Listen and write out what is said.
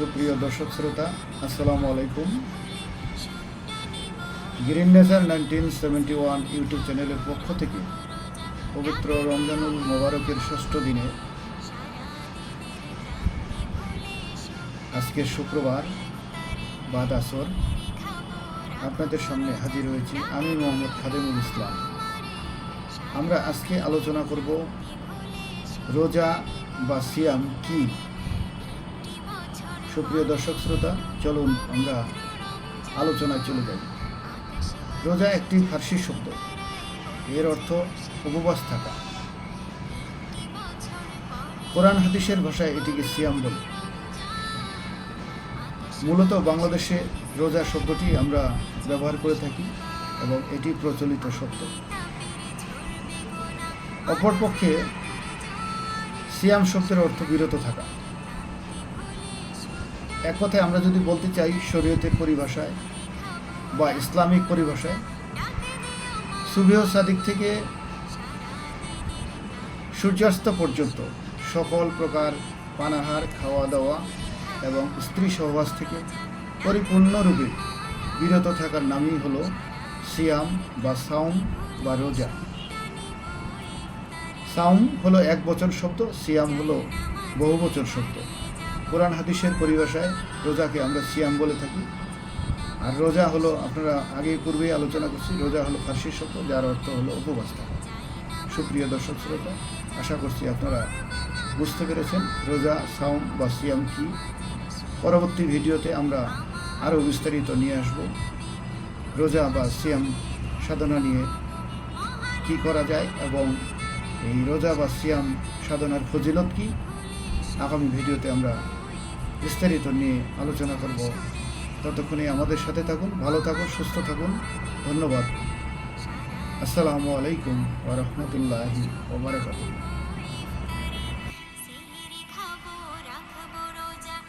সুপ্রিয় দর্শক শ্রোতা, আসসালামু আলাইকুম। Green Nature nineteen seventy one YouTube চ্যানেলের পক্ষ থেকে পবিত্র রমজানুল মোবারকের ষষ্ঠ দিনে আজকে শুক্রবার, বাদ আসর। আপনাদের সামনে হাজির হয়েছি আমি মোহাম্মদ খাদেমুল ইসলাম। আমরা আজকে আলোচনা করব রোজা বা সিয়াম কি? সুপ্রিয় দর্শক শ্রোতা, চলুন আমরা আলোচনায় চলে যাই। রোজা একটি ফার্সি শব্দ। এর অর্থ উপবাস থাকা। কোরআন হাদিসের ভাষায় এটিকে সিয়াম বলে। মূলত বাংলাদেশে রোজা শব্দটি আমরা ব্যবহার করে থাকি এবং এটি প্রচলিত শব্দ। অপরপক্ষে সিয়াম শব্দের অর্থ বিরত থাকা। এক কথায় আমরা যদি বলতে চাই শরীয়তের পরিভাষায় বা ইসলামিক পরিভাষায় সুবিহ সাদিক থেকে সূর্যাস্ত পর্যন্ত সকল প্রকার পানাহার খাওয়া দাওয়া এবং স্ত্রী সহবাস থেকে পরিপূর্ণরূপে বিরত থাকার নামই হলো সিয়াম বা সাউম বা রোজা। সাউম হলো এক বচন শব্দ, সিয়াম হলো বহু বচন শব্দ। কোরআন হাদিসের পরিভাষায় রোজাকে আমরা সিয়াম বলে থাকি। আর রোজা হলো, আপনারা আগে পূর্বেই আলোচনা করছি, রোজা হলো ফার্সি শব্দ, যার অর্থ হলো উপবাস থাকা সুপ্রিয় দর্শক শ্রোতা, আশা করছি আপনারা বুঝতে পেরেছেন রোজা সাউম বা সিয়াম কি। পরবর্তী ভিডিওতে আমরা আরও বিস্তারিত নিয়ে আসব। রোজা বা সিয়াম সাধনা নিয়ে কি করা যায় এবং এই রোজা বা সিয়াম সাধনার ফজিলত কি, আগামী ভিডিওতে আমরা বিস্তারিত নিয়ে আলোচনা করব। ততক্ষণে আমাদের সাথে থাকুন, ভালো থাকুন, সুস্থ থাকুন। ধন্যবাদ। আসসালামু আলাইকুম ওরহমতুল্লাহি ওবরাকাতুহ